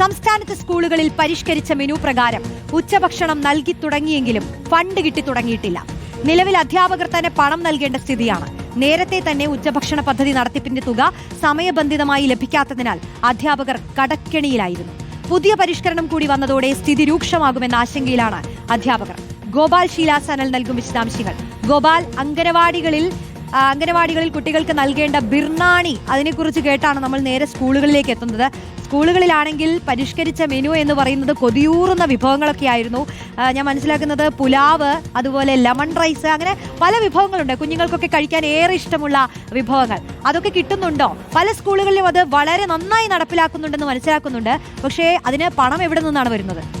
സംസ്ഥാനത്ത് സ്കൂളുകളിൽ പരിഷ്കരിച്ച മെനു പ്രകാരം ഉച്ചഭക്ഷണം നൽകി തുടങ്ങിയെങ്കിലും ഫണ്ട് കിട്ടി തുടങ്ങിയിട്ടില്ല. നിലവിൽ അധ്യാപകർ തന്നെ പണം നൽകേണ്ട സ്ഥിതിയാണ്. നേരത്തെ തന്നെ ഉച്ചഭക്ഷണ പദ്ധതി നടത്തിപ്പിന്റെ തുക സമയബന്ധിതമായി ലഭിക്കാത്തതിനാൽ അധ്യാപകർ കടക്കെണിയിലായിരുന്നു. പുതിയ പരിഷ്കരണം കൂടി വന്നതോടെ സ്ഥിതി രൂക്ഷമാകുമെന്ന ആശങ്കയിലാണ് അധ്യാപകർ. ഗോപാൽ ശീലാസനൽ സനൽ നൽകും വിശദാംശങ്ങൾ. ഗോപാൽ അംഗനവാടികളിൽ അംഗനവാടികളിൽ കുട്ടികൾക്ക് നൽകേണ്ട ബിർണാണി അതിനെക്കുറിച്ച് കേട്ടാണ് നമ്മൾ നേരെ സ്കൂളുകളിലേക്ക് എത്തുന്നത്. സ്കൂളുകളിലാണെങ്കിൽ പരിഷ്കരിച്ച മെനു എന്ന് പറയുന്നത് കൊതിയൂറുന്ന വിഭവങ്ങളൊക്കെ ആയിരുന്നു ഞാൻ മനസ്സിലാക്കുന്നത് പുലാവ് അതുപോലെ ലെമൺ റൈസ് അങ്ങനെ പല വിഭവങ്ങളുണ്ട്. കുഞ്ഞുങ്ങൾക്കൊക്കെ കഴിക്കാൻ ഏറെ ഇഷ്ടമുള്ള വിഭവങ്ങൾ. അതൊക്കെ കിട്ടുന്നുണ്ടോ? പല സ്കൂളുകളിലും അത് വളരെ നന്നായി നടപ്പിലാക്കുന്നുണ്ടെന്ന് മനസ്സിലാക്കുന്നുണ്ട്. പക്ഷേ അതിന് പണം എവിടെ നിന്നാണ് വരുന്നത്?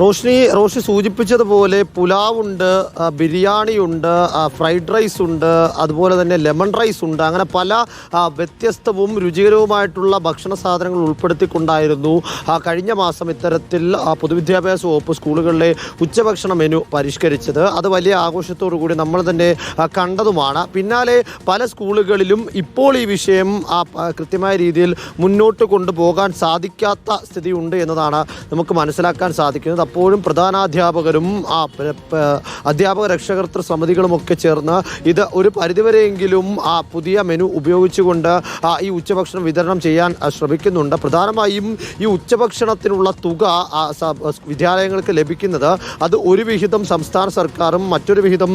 റോഷ്നി റോഷി സൂചിപ്പിച്ചതുപോലെ പുലാവുണ്ട് ബിരിയാണിയുണ്ട് ഫ്രൈഡ് റൈസ് ഉണ്ട് അതുപോലെ തന്നെ ലെമൺ റൈസ് ഉണ്ട് അങ്ങനെ പല വ്യത്യസ്തവും രുചികരവുമായിട്ടുള്ള ഭക്ഷണ സാധനങ്ങൾ ഉൾപ്പെടുത്തിക്കൊണ്ടായിരുന്നു കഴിഞ്ഞ മാസം ഇത്തരത്തിൽ പൊതുവിദ്യാഭ്യാസ വകുപ്പ് സ്കൂളുകളിലെ ഉച്ചഭക്ഷണ മെനു പരിഷ്കരിച്ചത്. അത് വലിയ ആഘോഷത്തോടു കൂടി നമ്മൾ തന്നെ കണ്ടതുമാണ്. പിന്നാലെ പല സ്കൂളുകളിലും ഇപ്പോൾ ഈ വിഷയം കൃത്യമായ രീതിയിൽ മുന്നോട്ട് കൊണ്ടുപോകാൻ സാധിക്കാത്ത സ്ഥിതിയുണ്ട് എന്നതാണ് നമുക്ക് മനസ്സിലാക്കാൻ സാധിക്കുന്നത്. അപ്പോഴും പ്രധാനാധ്യാപകരും ആ അധ്യാപക രക്ഷകർത്തൃ സമിതികളുമൊക്കെ ചേർന്ന് ഇത് ഒരു പരിധിവരെയെങ്കിലും ആ പുതിയ മെനു ഉപയോഗിച്ചുകൊണ്ട് ഈ ഉച്ചഭക്ഷണം വിതരണം ചെയ്യാൻ ശ്രമിക്കുന്നുണ്ട്. പ്രധാനമായും ഈ ഉച്ചഭക്ഷണത്തിനുള്ള തുക വിദ്യാലയങ്ങൾക്ക് ലഭിക്കുന്നത് അത് ഒരു വിഹിതം സംസ്ഥാന സർക്കാരും മറ്റൊരു വിഹിതം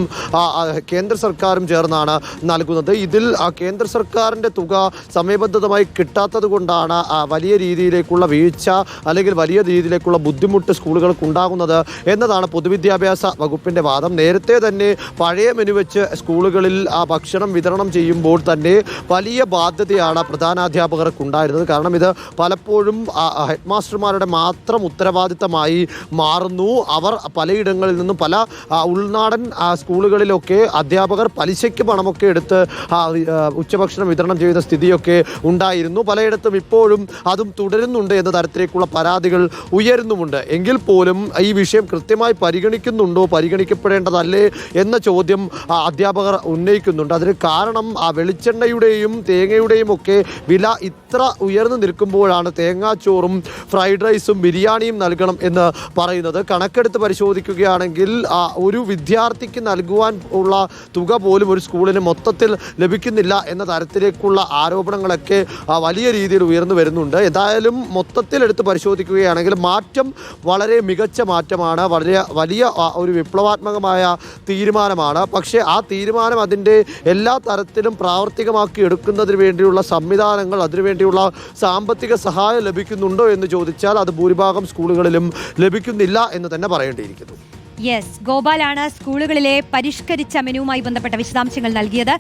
കേന്ദ്ര സർക്കാരും ചേർന്നാണ് നൽകുന്നത്. ഇതിൽ കേന്ദ്ര സർക്കാരിന്റെ തുക സമയബന്ധിതമായി കിട്ടാത്തത് കൊണ്ടാണ് വലിയ രീതിയിലേക്കുള്ള വീഴ്ച അല്ലെങ്കിൽ വലിയ രീതിയിലേക്കുള്ള ബുദ്ധിമുട്ട് സ്കൂളുകൾക്ക് ഉണ്ടാകുന്നത് എന്നതാണ് പൊതുവിദ്യാഭ്യാസ വകുപ്പിന്റെ വാദം. നേരത്തെ തന്നെ പഴയ മെനു വെച്ച് സ്കൂളുകളിൽ ആ ഭക്ഷണം വിതരണം ചെയ്യുമ്പോൾ തന്നെ വലിയ ബാധ്യതയാണ് പ്രധാനാധ്യാപകർക്ക് ഉണ്ടായിരുന്നത് കാരണം ഇത് പലപ്പോഴും ഹെഡ് മാസ്റ്റർമാരുടെ മാത്രം ഉത്തരവാദിത്തമായി മാറുന്നു. അവർ പലയിടങ്ങളിൽ നിന്നും പല ഉൾനാടൻ സ്കൂളുകളിലൊക്കെ അധ്യാപകർ പലിശയ്ക്ക് പണമൊക്കെ എടുത്ത് ഉച്ചഭക്ഷണം വിതരണം ചെയ്യുന്ന സ്ഥിതിയൊക്കെ ഉണ്ടായിരുന്നു. പലയിടത്തും ഇപ്പോഴും അതും തുടരുന്നുണ്ട് എന്ന തരത്തിലേക്കുള്ള പരാതികൾ ഉയരുന്നുമുണ്ട്. എങ്കിൽ പോലും ഈ വിഷയം കൃത്യമായി പരിഗണിക്കുന്നുണ്ടോ? പരിഗണിക്കപ്പെടേണ്ടതല്ലേ എന്ന ചോദ്യം അധ്യാപകർ ഉന്നയിക്കുന്നുണ്ട്. അതിന് കാരണം ആ വെളിച്ചെണ്ണയുടെയും തേങ്ങയുടെയും ഒക്കെ വില ഇത്ര ഉയർന്നു നിൽക്കുമ്പോഴാണ് തേങ്ങാച്ചോറും ഫ്രൈഡ് റൈസും ബിരിയാണിയും നൽകണം എന്ന് പറയുന്നത്. കണക്കെടുത്ത് പരിശോധിക്കുകയാണെങ്കിൽ ഒരു വിദ്യാർത്ഥിക്ക് നൽകുവാൻ ഉള്ള തുക പോലും ഒരു സ്കൂളിന് മൊത്തത്തിൽ ലഭിക്കുന്നില്ല എന്ന തരത്തിലേക്കുള്ള ആരോപണങ്ങളൊക്കെ വലിയ രീതിയിൽ ഉയർന്നു വരുന്നുണ്ട്. ഏതായാലും മൊത്തത്തിൽ എടുത്ത് പരിശോധിക്കുകയാണെങ്കിൽ മാറ്റം വളരെ മികച്ച മാറ്റമാണ് വളരെ വലിയ ഒരു വിപ്ലവാത്മകമായ തീരുമാനമാണ്. പക്ഷേ ആ തീരുമാനം അതിന്റെ എല്ലാ തരത്തിലും പ്രാവർത്തികമാക്കി എടുക്കുന്നതിന് വേണ്ടിയുള്ള സംവിധാനങ്ങൾ അതിനുവേണ്ടിയുള്ള സാമ്പത്തിക സഹായം ലഭിക്കുന്നുണ്ടോ എന്ന് ചോദിച്ചാൽ അത് ഭൂരിഭാഗം സ്കൂളുകളിലും ലഭിക്കുന്നില്ല എന്ന് തന്നെ പറയേണ്ടിയിരിക്കുന്നു. യെസ് ഗോപാലാണ് സ്കൂളുകളിലെ പരിഷ്കരിച്ച മെനുവുമായി ബന്ധപ്പെട്ട വിശദാംശങ്ങൾ നൽകിയത്.